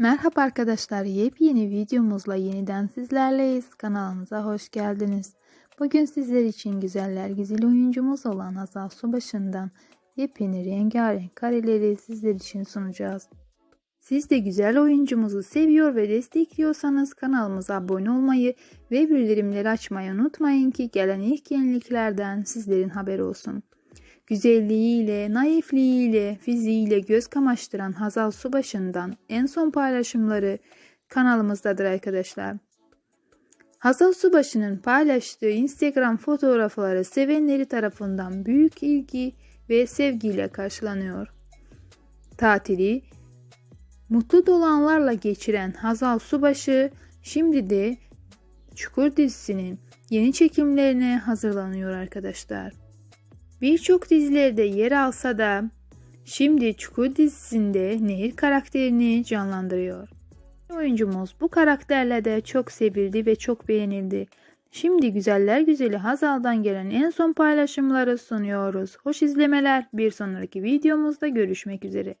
Merhaba arkadaşlar, yepyeni videomuzla yeniden sizlerleyiz. Kanalımıza hoş geldiniz. Bugün sizler için güzeller güzel oyuncumuz olan Hazal Subaşı'ndan yepyeni rengarenk kareleri sizler için sunacağız. Siz de güzel oyuncumuzu seviyor ve destekliyorsanız kanalımıza abone olmayı ve bildirimleri açmayı unutmayın ki gelen ilk yeniliklerden sizlerin haberi olsun. Güzelliğiyle, naifliğiyle, fiziğiyle göz kamaştıran Hazal Subaşı'ndan en son paylaşımları kanalımızdadır arkadaşlar. Hazal Subaşı'nın paylaştığı Instagram fotoğrafları sevenleri tarafından büyük ilgi ve sevgiyle karşılanıyor. Tatili mutlu dolanlarla geçiren Hazal Subaşı şimdi de Çukur dizisinin yeni çekimlerine hazırlanıyor arkadaşlar. Birçok dizilerde yer alsa da şimdi Çukur dizisinde Nehir karakterini canlandırıyor. Oyuncumuz bu karakterle de çok sevildi ve çok beğenildi. Şimdi güzeller güzeli Hazal'dan gelen en son paylaşımları sunuyoruz. Hoş izlemeler. Bir sonraki videomuzda görüşmek üzere.